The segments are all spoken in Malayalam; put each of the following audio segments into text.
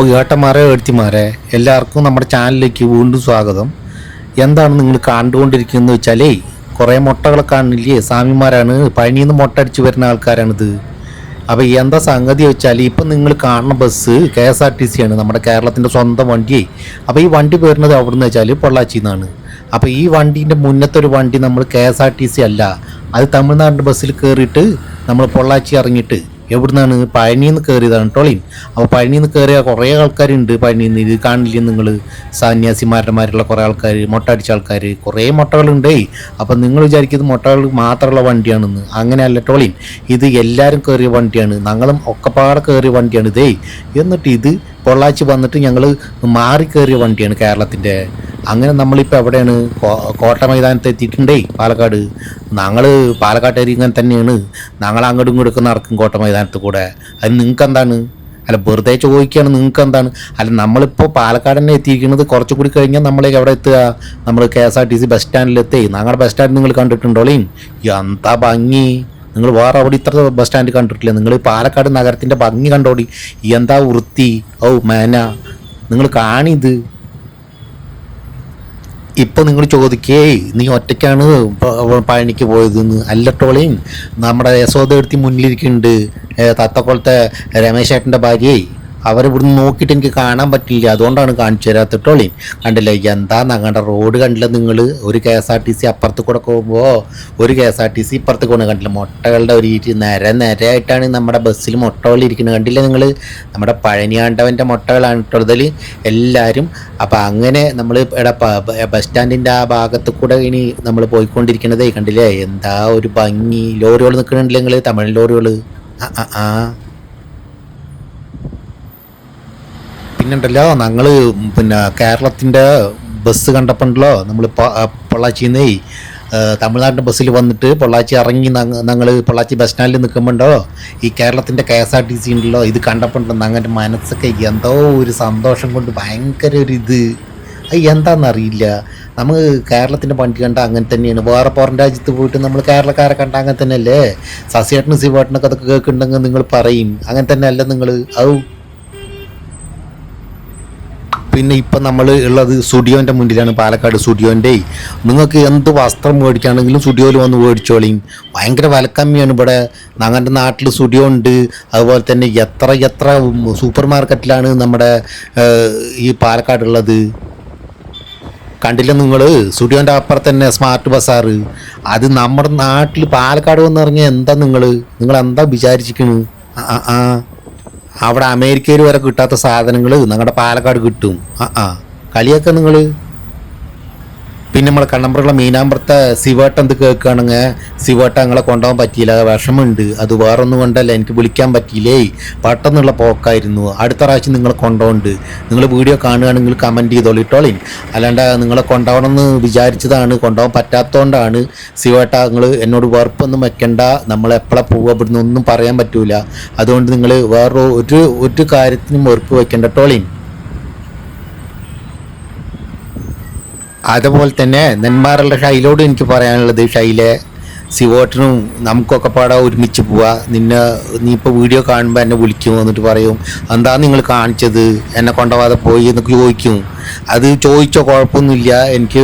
ഓ ഏട്ടന്മാരെ ഏഴ്ത്തിമാരെ എല്ലാവർക്കും നമ്മുടെ ചാനലിലേക്ക് വീണ്ടും സ്വാഗതം. എന്താണ് നിങ്ങൾ കണ്ടുകൊണ്ടിരിക്കുന്നത് വെച്ചാലേ കുറേ മുട്ടകളെ കാണില്ലേ സ്വാമിമാരാണ്. പഴനിയിൽ നിന്ന് മുട്ട അടിച്ച് വരുന്ന ആൾക്കാരാണിത്. അപ്പോൾ എന്താ സംഗതി വെച്ചാൽ ഇപ്പം നിങ്ങൾ കാണുന്ന bus K S R T C ആണ് നമ്മുടെ കേരളത്തിന്റെ സ്വന്തം വണ്ടിയേ. അപ്പോൾ ഈ വണ്ടി വരുന്നത് അവിടെ നിന്ന് വെച്ചാൽ പൊള്ളാച്ചിയിൽ നിന്നാണ്. അപ്പോൾ ഈ വണ്ടീന്റെ മുന്നത്തെ ഒരു വണ്ടി നമ്മൾ K S R T C അല്ല അത് തമിഴ്നാടിന്റെ ബസ്സിൽ കയറിയിട്ട് നമ്മൾ പൊള്ളാച്ചി ഇറങ്ങിയിട്ട് എവിടുന്നാണ്? പഴനിയിൽ നിന്ന് കയറിയതാണ് ടോളിൻ അപ്പോൾ പഴനിയിൽ നിന്ന് കയറിയ കുറേ ആൾക്കാരുണ്ട്. പഴനിയിൽ നിന്ന് ഇത് കാണില്ലേ നിങ്ങൾ സന്യാസിമാരന്മാരുള്ള കുറേ ആൾക്കാർ മുട്ട അടിച്ച ആൾക്കാർ കുറേ മുട്ടകളുണ്ടേ. അപ്പം നിങ്ങൾ വിചാരിക്കുന്നത് മുട്ടകൾ മാത്രമുള്ള വണ്ടിയാണെന്ന്. അങ്ങനെയല്ല ടോളിൻ ഇത് എല്ലാവരും കയറിയ വണ്ടിയാണ്. ഞങ്ങളും ഒക്കെപ്പാടെ കയറിയ വണ്ടിയാണ്. ഇതേ എന്നിട്ട് ഇത് പൊള്ളാച്ചി വന്നിട്ട് ഞങ്ങൾ മാറി കയറിയ വണ്ടിയാണ് കേരളത്തിന്റെ അങ്ങനെ നമ്മളിപ്പോൾ എവിടെയാണ്? കോട്ട മൈതാനത്ത് എത്തിയിട്ടുണ്ടേ പാലക്കാട്. ഞങ്ങൾ പാലക്കാട്ടുകാർ ഇങ്ങനെ തന്നെയാണ്. ഞങ്ങൾ അങ്ങോട്ടും ഇങ്ങോട്ടും നടക്കും കോട്ട മൈതാനത്ത് കൂടെ. അത് നിങ്ങൾക്ക് എന്താണ് അല്ല വെറുതെ ചോദിക്കുകയാണ് നിങ്ങൾക്ക് എന്താണ് അല്ല നമ്മളിപ്പോൾ പാലക്കാട് തന്നെ എത്തിയിരിക്കുന്നത് കുറച്ചും കൂടി കഴിഞ്ഞാൽ നമ്മളേക്ക് എവിടെ എത്തുക? നമ്മൾ K S R T C bus സ്റ്റാൻഡിലെത്തി. ഞങ്ങളുടെ ബസ് സ്റ്റാൻഡ് നിങ്ങൾ കണ്ടിട്ടുണ്ടോളീ എന്താ ഭംഗി? നിങ്ങൾ വേറെ അവിടെ ഇത്ര ബസ് സ്റ്റാൻഡ് കണ്ടിട്ടില്ല. നിങ്ങൾ പാലക്കാട് നഗരത്തിന്റെ ഭംഗി കണ്ടോടി. എന്താ വൃത്തി? ഓ മേന. നിങ്ങൾ കാണിത് ഇപ്പം നിങ്ങൾ ചോദിക്കേ നീ ഒറ്റയ്ക്കാണ് പഴനിക്ക് പോയതെന്ന്? അല്ലട്ടോളയും നമ്മുടെ യശോദ എടുത്തി മുന്നിലിരിക്കുന്നുണ്ട്. തത്തക്കോളത്തെ രമേശേട്ടന്റെ ഭാര്യയെ. അവരിവിടുന്ന് നോക്കിയിട്ട് എനിക്ക് കാണാൻ പറ്റില്ല. അതുകൊണ്ടാണ് കാണിച്ചു തരാത്തിട്ടോളി കണ്ടില്ല എന്താ ഞങ്ങളുടെ റോഡ് കണ്ടില്ല നിങ്ങൾ ഒരു K S R T C അപ്പുറത്ത് കൂടെ പോകുമ്പോൾ ഒരു K S R T C ഇപ്പുറത്ത് കൊണ്ട് കണ്ടില്ല? മുട്ടകളുടെ ഒരു ഇരി നിര നിരയായിട്ടാണ് നമ്മുടെ ബസ്സിൽ മുട്ടകൾ ഇരിക്കുന്നത് കണ്ടില്ല നിങ്ങൾ നമ്മുടെ പഴനിയാണ്ടവന്റെ മുട്ടകളാണ് ഇട്ടുള്ളതിൽ എല്ലാവരും അപ്പോൾ അങ്ങനെ നമ്മൾ ഇവിടെ ബസ് സ്റ്റാൻഡിന്റെ ആ ഭാഗത്ത് കൂടെ ഇനി നമ്മൾ പോയിക്കൊണ്ടിരിക്കണതേ കണ്ടില്ലേ? എന്താ ഒരു ഭംഗി. ലോറികൾ നിൽക്കുന്നുണ്ടെങ്കിൽ തമിഴ് ലോറികൾ. ആ ആ ആ പിന്നുണ്ടല്ലോ ഞങ്ങൾ പിന്നെ കേരളത്തിന്റെ ബസ് കണ്ടപ്പോണ്ടല്ലോ നമ്മൾ പൊള്ളാച്ചിന്നേ തമിഴ്നാട്ടിന്റെ ബസ്സിൽ വന്നിട്ട് പൊള്ളാച്ചി ഇറങ്ങി ഞങ്ങൾ പൊള്ളാച്ചി ബസ് സ്റ്റാൻഡിൽ നിൽക്കുമ്പോണ്ടോ ഈ കേരളത്തിന്റെ K S R T C ഉണ്ടല്ലോ ഇത് കണ്ടപ്പോണ്ടോ ഞങ്ങളുടെ മനസ്സൊക്കെ എന്തോ ഒരു സന്തോഷം കൊണ്ട് ഭയങ്കര ഒരു ഇത്. അത് എന്താണെന്നറിയില്ല നമ്മൾ കേരളത്തിന്റെ വണ്ടി കണ്ട അങ്ങനെ തന്നെയാണ്. വേറെ പുറം രാജ്യത്ത് പോയിട്ട് നമ്മൾ കേരളക്കാരെ കണ്ട അങ്ങനെ തന്നെയല്ലേ? സസ്യേട്ടനും സിവേട്ടനൊക്കെ അതൊക്കെ കേൾക്കുന്നുണ്ടെങ്കിൽ നിങ്ങൾ പറയും. അങ്ങനെ തന്നെയല്ല നിങ്ങൾ ഔ. പിന്നെ ഇപ്പം നമ്മൾ ഉള്ളത് സ്റ്റുഡിയോന്റെ മുന്നിലാണ് പാലക്കാട് സ്റ്റുഡിയോന്റെ. നിങ്ങൾക്ക് എന്ത് വസ്ത്രം മേടിക്കുകയാണെങ്കിലും സ്റ്റുഡിയോയിൽ വന്ന് മേടിച്ചോളിയും ഭയങ്കര വിലക്കമ്മിയാണ് ഇവിടെ. ഞങ്ങളുടെ നാട്ടിൽ സ്റ്റുഡിയോ ഉണ്ട്. അതുപോലെ തന്നെ എത്ര എത്ര സൂപ്പർ മാർക്കറ്റിലാണ് നമ്മുടെ ഈ പാലക്കാടുള്ളത് കണ്ടില്ല നിങ്ങൾ സ്റ്റുഡിയോന്റെ അപ്പുറത്ത് തന്നെ സ്മാർട്ട് ബസാർ അത് നമ്മുടെ നാട്ടിൽ പാലക്കാട് വന്ന് ഇറങ്ങിയ എന്താ നിങ്ങൾ നിങ്ങൾ എന്താ വിചാരിച്ചിരിക്കുന്നത് ആ, ആ. അവിടെ അമേരിക്കയിൽ വരെ കിട്ടാത്ത സാധനങ്ങൾ നിങ്ങളുടെ പാലക്കാട് കിട്ടും. ആ ആ. കളിയൊക്കെ നിങ്ങൾ പിന്നെ നമ്മളെ കണ്ണമ്പ്രുള്ള മീനാമ്പ്രത്തെ സിവേട്ട എന്ത് കേൾക്കുകയാണെങ്കിൽ സിവേട്ട ഞങ്ങളെ കൊണ്ടുപോകാൻ പറ്റിയില്ല വിഷമമുണ്ട്. അത് വേറൊന്നും കൊണ്ടല്ല എനിക്ക് വിളിക്കാൻ പറ്റിയില്ലേ? പെട്ടെന്നുള്ള പോക്കായിരുന്നു. അടുത്ത പ്രാവശ്യം നിങ്ങളെ കൊണ്ടുപോകുന്നുണ്ട്. നിങ്ങൾ വീഡിയോ കാണുകയാണെങ്കിൽ കമന്റ് ചെയ്തോളൂ. ഇട്ടോളി. അല്ലാണ്ട് നിങ്ങളെ കൊണ്ടുപോകണം എന്ന് വിചാരിച്ചതാണ്. കൊണ്ടുപോകാൻ പറ്റാത്തതുകൊണ്ടാണ് സിവേട്ട നിങ്ങൾ എന്നോട് വെറുപ്പൊന്നും വെക്കണ്ട. നമ്മൾ എപ്പോഴാ പോവുക? ഇവിടുന്ന് ഒന്നും പറയാൻ പറ്റൂല. അതുകൊണ്ട് നിങ്ങൾ വേറൊരു ഒരു ഒരു കാര്യത്തിനും വെറുപ്പ് വെക്കണ്ട. ടോളിൻ അതുപോലെ തന്നെ നെന്മാറുള്ള ഷൈലോട് എനിക്ക് പറയാനുള്ളത് ഷൈലെ സിവോട്ടിനും നമുക്കൊക്കെ പാടാ ഒരുമിച്ച് പോവാ. നിന്നെ നീ ഇപ്പോൾ വീഡിയോ കാണുമ്പോൾ എന്നെ വിളിക്കും എന്നിട്ട് പറയും എന്താ നിങ്ങൾ കാണിച്ചത്? എന്നെ കൊണ്ടുപോകാതെ പോയി? എന്നൊക്കെ ചോദിക്കും. അത് ചോദിച്ചോ കുഴപ്പമൊന്നുമില്ല. എനിക്ക്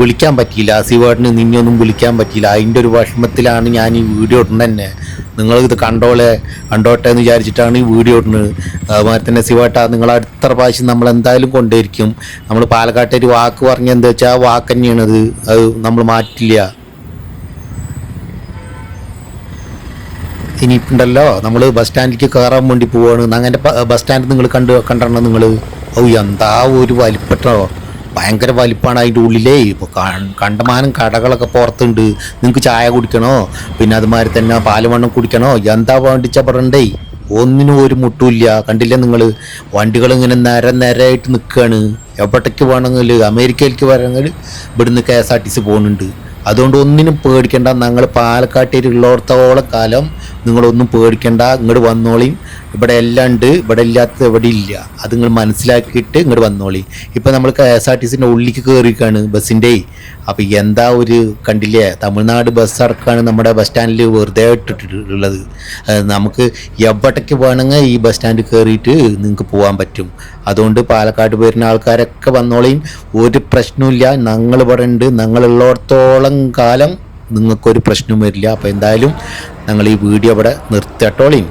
വിളിക്കാൻ പറ്റിയില്ല. സിവോട്ടിന് നിന്നെയൊന്നും വിളിക്കാൻ പറ്റിയില്ല. അതിന്റെ ഒരു വിഷമത്തിലാണ് ഞാൻ ഈ വീഡിയോ ഇടുന്നത് തന്നെ. നിങ്ങൾ ഇത് കണ്ടോളെ കണ്ടോട്ടെ എന്ന് വിചാരിച്ചിട്ടാണ് ഈ വീഡിയോ ഇടുന്നത്. അതുമാതിരി തന്നെ സിവോട്ട നിങ്ങൾ അടുത്ത പ്രാവശ്യം നമ്മൾ എന്തായാലും കൊണ്ടുവരിക്കും. നമ്മൾ പാലക്കാട്ടൊരു വാക്ക് പറഞ്ഞ എന്താ വെച്ചാൽ ആ വാക്ക് തന്നെയാണ് അത് അത് നമ്മൾ മാറ്റില്ല. ഇനിയിപ്പുണ്ടല്ലോ. നമ്മൾ ബസ് സ്റ്റാൻഡിലേക്ക് കയറാൻ വേണ്ടി പോവാണ്. അങ്ങനെ ബസ് സ്റ്റാൻഡ് നിങ്ങൾ കണ്ട് കണ്ടോ നിങ്ങൾ ഓ എന്താ ഒരു വലിപ്പട്ടോ. ഭയങ്കര വലിപ്പമാണ് അതിന്റെ ഉള്ളിലേ. ഇപ്പോൾ കണ്ടമാനം കടകളൊക്കെ പുറത്തുണ്ട് നിങ്ങൾക്ക് ചായ കുടിക്കണോ? പിന്നെ അതുമാതിരി തന്നെ പാലുവെണ്ണം കുടിക്കണോ? എന്താ വേണ്ടിച്ച പറയണ്ടേ ഒന്നിനും ഒരു മുട്ടുമില്ല. കണ്ടില്ല നിങ്ങൾ വണ്ടികൾ ഇങ്ങനെ നേരം നേരമായിട്ട് നിൽക്കുകയാണ് എവിടേക്ക് വേണമെങ്കിൽ അമേരിക്കയിലേക്ക് വരണമെങ്കിൽ ഇവിടുന്ന് K S R T C പോകുന്നുണ്ട്. അതുകൊണ്ട് ഒന്നിനും പേടിക്കേണ്ട. ഞങ്ങൾ പാലക്കാട്ടിൽ ഉള്ളിടത്തോളം കാലം നിങ്ങളൊന്നും പേടിക്കണ്ട ഇങ്ങോട്ട് വന്നോളിയും ഇവിടെ എല്ലാം ഉണ്ട് ഇവിടെ ഇല്ലാത്തത് എവിടെ ഇല്ല. അത് നിങ്ങൾ മനസ്സിലാക്കിയിട്ട് ഇങ്ങോട്ട് വന്നോളി. ഇപ്പം നമ്മൾ കെ എസ് ആർ ടി സിന്റെ ഉള്ളിലേക്ക് കയറിയിരിക്കുകയാണ് ബസ്സിന്റെ അപ്പോൾ എന്താ ഒരു കണ്ടില്ലേ? തമിഴ്നാട് ബസ് അടക്കമാണ് നമ്മുടെ ബസ് സ്റ്റാൻഡിൽ വെറുതെ ഇട്ടിട്ടുള്ളത്. നമുക്ക് എവിടേക്ക് വേണമെങ്കിൽ ഈ ബസ് സ്റ്റാൻഡിൽ കയറിയിട്ട് നിങ്ങൾക്ക് പോകാൻ പറ്റും. അതുകൊണ്ട് പാലക്കാട് വരുന്ന ആൾക്കാരൊക്കെ വന്നോളിയും ഒരു പ്രശ്നമില്ല ഞങ്ങൾ ഇവിടെ ഉണ്ട്. ഞങ്ങളുള്ളിടത്തോളം കാലം നിങ്ങൾക്കൊരു പ്രശ്നവും വരില്ല. അപ്പോൾ എന്തായാലും ഞങ്ങൾ ഈ വീഡിയോ ഇവിടെ നിർത്തട്ടോളിയും